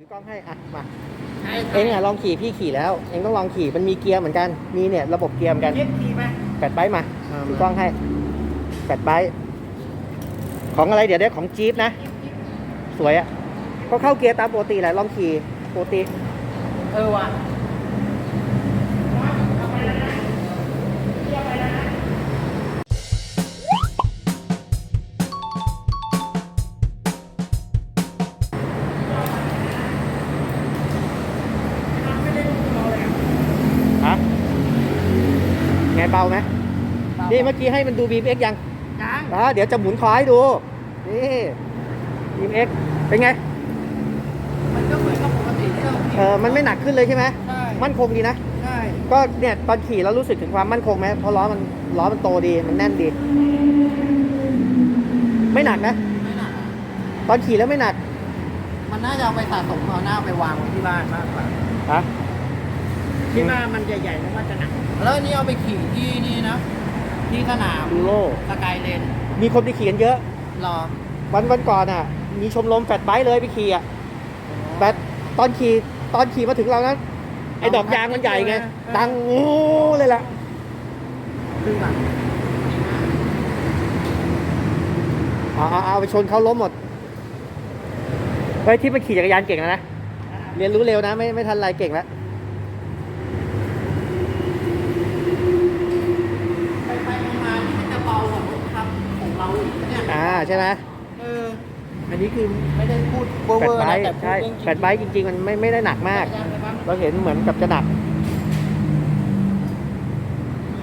ถือกล้องให้อะมาใช่เองอะลองขี่พี่ขี่แล้ว เองต้องลองขี่มันมีเกียร์เหมือนกัน มีเนี่ยระบบเกียร์เหมือนกันเย็บทีไหมแปดไบค์มาถือกล้องให้แปดไบค์ของอะไรเดี๋ยวได้ของจี๊ปนะ สวยอะก็เข้าเกียร์ตามปกติแหละลองขี่ปกติ เออว่ะ ฮะไงเบาไหมนี่เมื่อกี้ให้มันดูบีมเอ็กยังยังอ่าเดี๋ยวจะหมุนคอให้ดู นี่บีมเอ็กเป็นไง มันก็เหมือนกับปกติที่เราขี่เออมันไม่หนักขึ้นเลยใช่ไหมใช่มั่นคงดีนะใช่ก็เนี่ยตอนขี่แล้วรู้สึกถึงความมั่นคงไหมเพราะล้อมันล้อมันโตดีมันแน่นดี ไม่หนักนะไม่หนักอะตอนขี่แล้วไม่หนัก มันน่าจะเอาไปสะสมเอาหน้าไปวางไว้ที่บ้านมากกว่าฮะ ที่ว่ามันใหญ่ๆแล้วมันจะหนักแล้วอันนี่เอาไปขี่ที่นี่นะ ที่สนามดูโลสกายเลนมีคนไปขี่กันเยอะ รอ วันวันก่อนอะ มีชมรมแฟดไบค์เลยไปขี่อะแต่ตอนขี่ตอนขี่มาถึงเรานั้นไอ้ดอกยางมันใหญ่ไง ดังงูเลยล่ะคือแบบเอาเอาเอาไปชนเขาล้มหมดเฮ้ยที่มันขี่จักรยานเก่งแล้วนะ เรียนรู้เร็วนะ ไม่ไม่ทันไรเก่งแล้ว ไปไปๆมาๆนี่มันจะเบากว่ารถครับของเรา อีกนะเนี่ยอ่าใช่ไหมเอออันนี้คือไม่ได้พูดเวอแฟดร์ไบๆนะค์แต่พูดใช่เรื่องจริงแฟดไบค์จริง ๆ มันไม่ไม่ได้หนักมากจักรยานอะไรบ้างเราเห็นเหมือนกับจะหนัก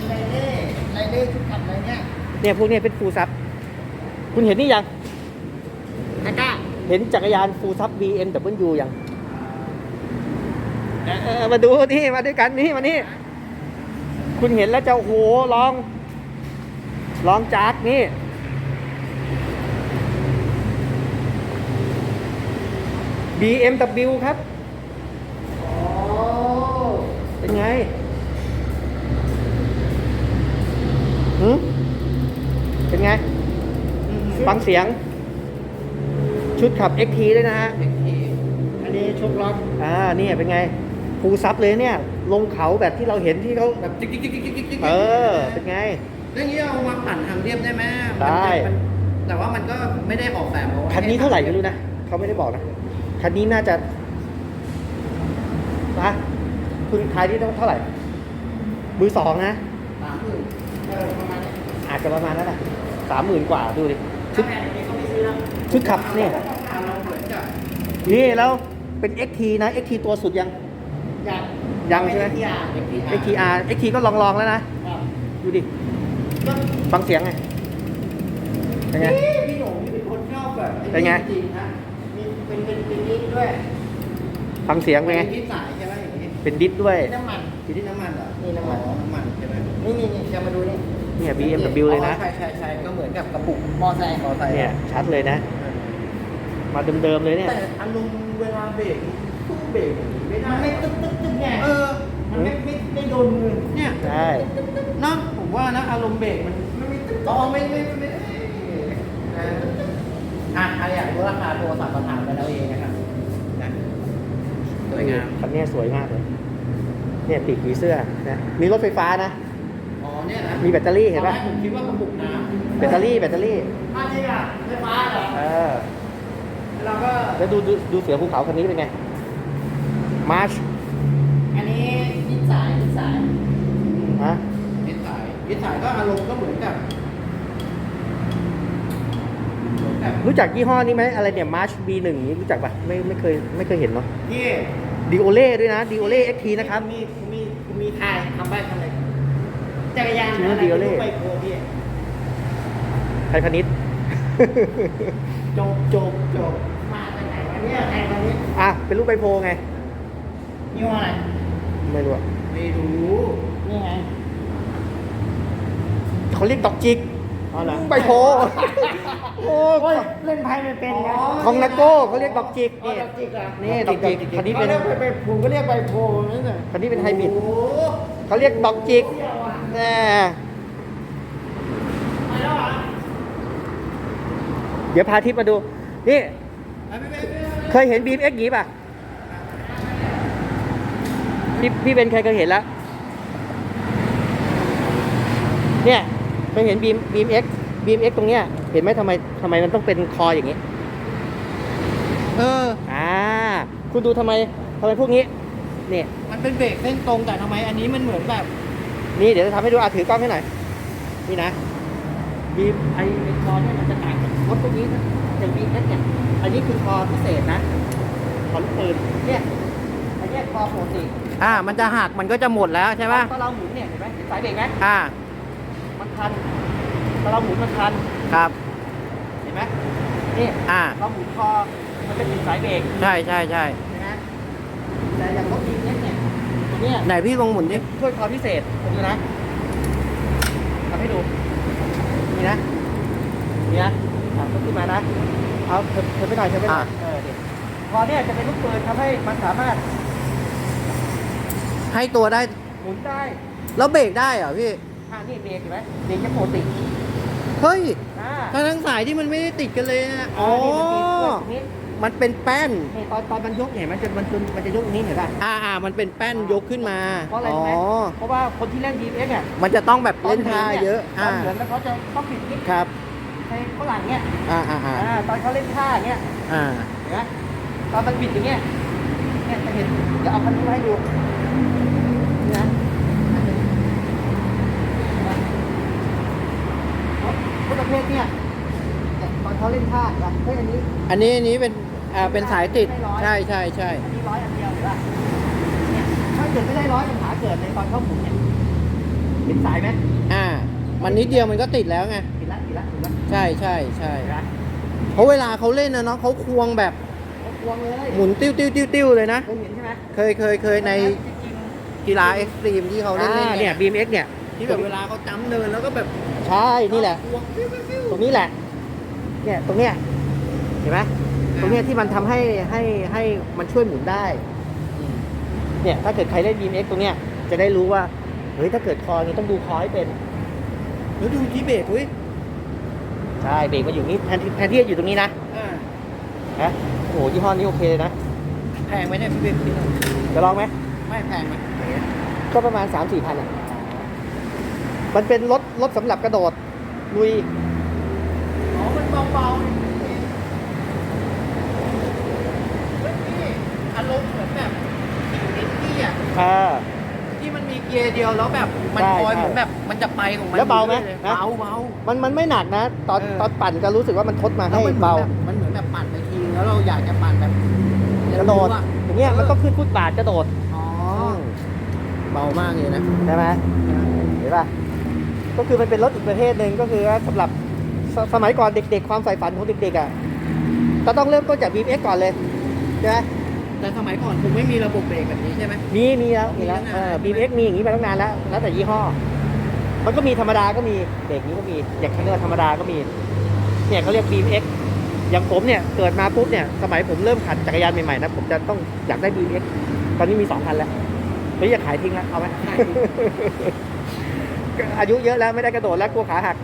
ไรเล่ไรเล่ชุดขับอะไรเนี่ยเนี่ยพวกเนี้ยเป็นฟูลซับคุณเห็นนี่ยัง ตะกร้าเห็นจักรยานฟูลซับ BMW ยังเออเออมาดูนี่มาด้วยกันนี่มานี่ คุณเห็นแล้วจะโอ้โหลอง ลองจากนี่ BMW ครับอ๋อเป็นไงหืมเป็นไง ฟังเสียง ชุดขับ XT ด้วยนะฮะ อันนี้ชกล็อกอ่าเนี่ยเป็นไงฟูลซับเลยเนี่ย ลงเขาแบบที่เราเห็นที่เขาแบบจิ๊กจิ๊กจิ๊กจิ๊กจิ๊กจิ๊กเออ เป็นไงเรื่องนี้เอามาปั่นทางเรียบได้ไหมได้มันแต่ว่ามันก็ไม่ได้ออกแบบเอาไว้คันนี้เท่าไหร่ไม่รู้นะ เขาไม่ได้บอกนะ คันนี้น่าจะนะคุณทายที่เท่าไหร่ มือสองนะสามหมื่นเออประมาณนี้อาจจะประมาณนั้นแหละสามหมื่นกว่าดูดิชุชุดดแพงนี้ก็ไม่ซื้อแล้วชุดขับเนี่ยเราเหมือนกับนี่แล้วเป็น XT นะ XT ตัวสุดยัง ยังยังใช่ไหม XTR XT ก็ลองๆแล้วนะครับดูดิก็ฟังเสียงไงเป็นไงนี่พี่หนุ่มนี่เป็นคนชอบแบบเป็นไงจริงๆนะมี เป็นเป็นเป็นดิสด้วยฟังเสียงเป็นไงเป็นดิสสายใช่ไหมอย่างนี้เป็นดิสด้วย นี่น้ำมันคือที่น้ำมันเหรอนี่น้ำมันอ๋อน้ำมันใช่ไหมนี่นี่นี่จะมาดูนี่เนี่ย BMW เลยนะ อ๋อใช่ใช่ใช่ก็เหมือนกับกระปุกมอไซค์มอไซค์เนี่ยชัดเลยนะ มาเดิมๆเลยเนี่ย แต่อารมณ์เวลาเบรกตู้เบรกไม่ได้มันไม่ตึ๊กตึ๊กตึ๊กไงเออมันไม่ไม่ไม่โดนมือเนี่ยใช่ เนาะผมว่านะอารมณ์เบรกมันไม่ไม่ตึ๊กอ๋อไม่ไม่ไม่ไม่เออ อะใครอยากรู้ราคาโทรศัพท์มาถามกันเอาเองนะครับนะสวยงามคันเนี้ยสวยมากเลย เนี่ยปีกผีเสื้อนะมีรถไฟฟ้านะ อ๋อเนี่ยนะมีแบตเตอรี่เห็นปะตอแรกผมคิดว่ากระปุกน้ำแบตเตอรี่แบตเตอรี่อันนี้อะไฟฟ้าเหรอเออเราก็แล้วดูดูดูเสือภูเขาคันนี้เป็นไงมาร์ชอันนี้นิสสายนิสสายฮะนิสสายนิสสายก็อารมณ์ก็เหมือนกับเหมือนกับ รู้จักยี่ห้อนี้ไหมอะไรเนี่ยมาร์ช B1 นี้รู้จักปะไม่ไม่เคยไม่เคยเห็นเนาะที่ดีโอเล่ด้วยนะดีโอเล่ XT นะครับ มีมีมีทายทำไปทำอะไรจักรยานชื่ออะไรเดียวเลยไปโพพี่ไทยพาณิชย์จบจบจบมาจากไหนวะเนี่ยใครคนนี้อะเป็นรูปใบโพไงยี่ห้ออะไรไม่รู้อะไม่รู้นี่ไงเขาเรียกดอกจิก อ๋อเหรอใบโพโอ้โอ้ยเล่นไพ่ไม่เป็นไงของนาโก้เขาเรียกดอกจิกอ๋อนี่ ดอกจิกเหรอนี่ดอกจิกคันนี้เป็นขารียกไปผมก็เรียกใบโพนั่นน่ะคันนี้เป็นไฮบริด โอ้โหเขาเรียกดอกจิกเที่ยวอะแน่ไปแล้วเหรอเดี๋ยวพาทิพย์มาดู นี่ไปไปไปไปไปเคยเห็นบีมเอ็กซ์งี้ป่ะเพี่พี่เป็นใครเคยเห็นแล้วเนี่ย เคยเห็นบีมบีมเอ็กบีมเอ็กตรงเนี้ยเห็นไหมทำไมทำไมมันต้องเป็นคออย่างนี้ เออ อ่า คุณดูทำไมทำไมพวกนี้เนี่ยมันเป็นเบรกเส้นตรงแต่ทำไมอันนี้มันเหมือนแบบ นี่เดี๋ยวจะทำให้ดูอาถือกล้องให้หน่อย นี่นะบีมไอไอ้คอเนี่ยมันจะต่างจากรถพวกนี้นะอย่างบีมเอสเนี่ยอันนี้คือคอพิเศษนะคอลูกปืนเนี่ยอันเนี้ยคอปกติอ่า มันจะหักมันก็จะหมดแล้วใช่ป่ะ ตอนเราหมุนเนี่ยเห็นไหมเห็นสายเบรกไหมอ่า มันคันตอนเราหมุนมันคันครับ เห็นไหมนี่อ่า เราหมุนคอมันจะเป็นสายเบรกใช่ใช่ใช่ใช่ไหมแต่อย่างรถบีมเอสเนี่ยตัวเนี้ยไหนพี่ลองหมุนดิช่วยคอพิเศษผมดูนะทำให้ดูนี่นะนี่นะอะก็ขึ้นมานะเอาเธอเธอไปหน่อยเธอไปหน่อยอะเออดิคอเนี่ยจะเป็นลูกปืนทำให้มันสามารถให้ตัวได้หมุนได้ แล้วเบรกได้เหรอพี่ อ่านี่เบรกเห็นไหมเบรกจะปกติเฮ้ยอ่าทั้งทั้งสายที่มันไม่ได้ติดกันเลยนะอ๋อ นี่มันมีเครื่องตรงนี้มันเป็นแป้น นี่ตอนตอนมันยกเนี่ยมันจะมันจะมันจะยกตรงนี้เห็นป่ะ อ่าอ่ามันเป็นแป้นยกขึ้นมาเพราะอะไรอ๋อรู้ไหม เพราะว่าคนที่เล่น DFX เนี่ยมันจะต้องแบบเล่นท่าเยอะตออ่านเหมือนแล้วเขาจะต้องปิดกิ๊บครับให้ฝรั่งเนี่ยอ่าอ่าอ่าอ่าตอนเขาเล่นท่าเนี่ยอ่า เห็นไหมตอนมันบิดอย่างเงี้ยเนี่ยจะเห็นจะเอาคันนี้มาให้ดูนี่นะรถประเภทเนี่ยเนี่ยตอนเขาเล่นท่าเห็นปะเฮ้ย อันนี้อันนี้อันนี้เป็นอ่าเป็นสายติดไม่ร้อยใช่ใช่ใช่อันนี้ร้อยอันเดียวเห็นปะเนี่ยถ้าเกิดไม่ได้ร้อยปัญหาเกิดในตอนเข้าหมุนเนี่ยเห็นสายไหมอ่า มันนิดเดียวมันก็ติดแล้วไงเห็นละเห็นละเห็นละใช่ใช่ใช่เห็นละเพราะเวลาเขาเล่นนะเนาะเขาควงแบบเขาควงเลยหมุนติ้วติ้วติ้วติ้วเลยนะเคยเห็นใช่ไหมเคยเคยเคยในจริงกีฬาเอ็กซ์ตรีมที่เขาๆเล่นเล่นอ่ากัเนี่ย BMX เนี่ยที่แบบเวลาเขาจ้ำเนินแล้วก็แบบใช่นี่แหละควงฟิวฟิวฟิวตรงนี้แหละ เนี่ยตรงเนี้ยเห็นไหมตรงเนี้ยที่มันทำให้ให้ให้มันช่วยหมุนได้เนี่ยถ้าเกิดใครเล่น BMX ตรงเนี้ยจะได้รู้ว่าเฮ้ยถ้าเกิดคออย่างนี้ต้องดูคอให้เป็นแล้วดูที่เบรกเฮ้ยใช่เบรกมาอยู่นี้แทนที่แทนที่จะอยู่ตรงนี้นะอ่าฮะโอ้โหยี่ห้อนี้โอเคเลยนะแพงไหมเนี่ยพี่เบรกพี่หน่อยจะลองไหมไม่แพงไหมก็ประมาณ3 4พันอะมันเป็นรถรถสำหรับกระโดดลุยอ๋อมันเบาๆนี่เฮ้ยพี่อารมณ์เหมือนแบบขี่นิดที่อะ อ่า ที่มันมีเกี ยร์เดียวแล้วแบบมันใช่คอยเหมือนแบบมันจะไปของมันแล้วเบาไหมรื่อยๆนะ เบาเบา มันมันไม่หนักนะ ตอนเออ ตอนปั่นจะรู้สึกว่ามันทดมาแล้ให้วมันเหมือนเบาแบบมันเหมือนแบบปั่นไปทีนึงแล้วเราอยากจะปั่นแบบกระโดดอย่างเงี้ยมันต้องขึ้นฟุตบาทกระโดดอ๋อเบามากเลยนะใช่ไหมเห็นป่ะก็คือมันเป็นรถอีกประเภทหนึ่งก็คือว่าสำหรับสสมัยก่อนเด็ก ๆ ความใฝ่ฝันของเด็กๆอะก็ต้องเริ่มต้นจาก BMX ก่อนเลยใช่ไหม แต่สมัยก่อนคงไม่มีระบบเบรกแบบนี้ใช่ไหม มีมีแล้วมีแล้วมีตั้งนานเออใช่ไหม BMX มีอย่างนี้มาตั้งนานแล้ว แล้วแต่ยี่ห้อ มันก็มีธรรมดาก็มีเบรกนี้ก็มีอย่างคันเนอร์ธรรมดาก็มี เนี่ยเขาเรียก BMX อย่างผมเนี่ยเกิดมาปุ๊บเนี่ยสมัยผมเริ่มขับจักรยานใหม่ๆนะผมจะต้องอยากได้ BMX ตอนนี้มีสองคันแล้วไม่อยากขายทิ้งแล้วเอาไหม อายุเยอะแล้วไม่ได้กระโดดแล้วกลัวขาหัก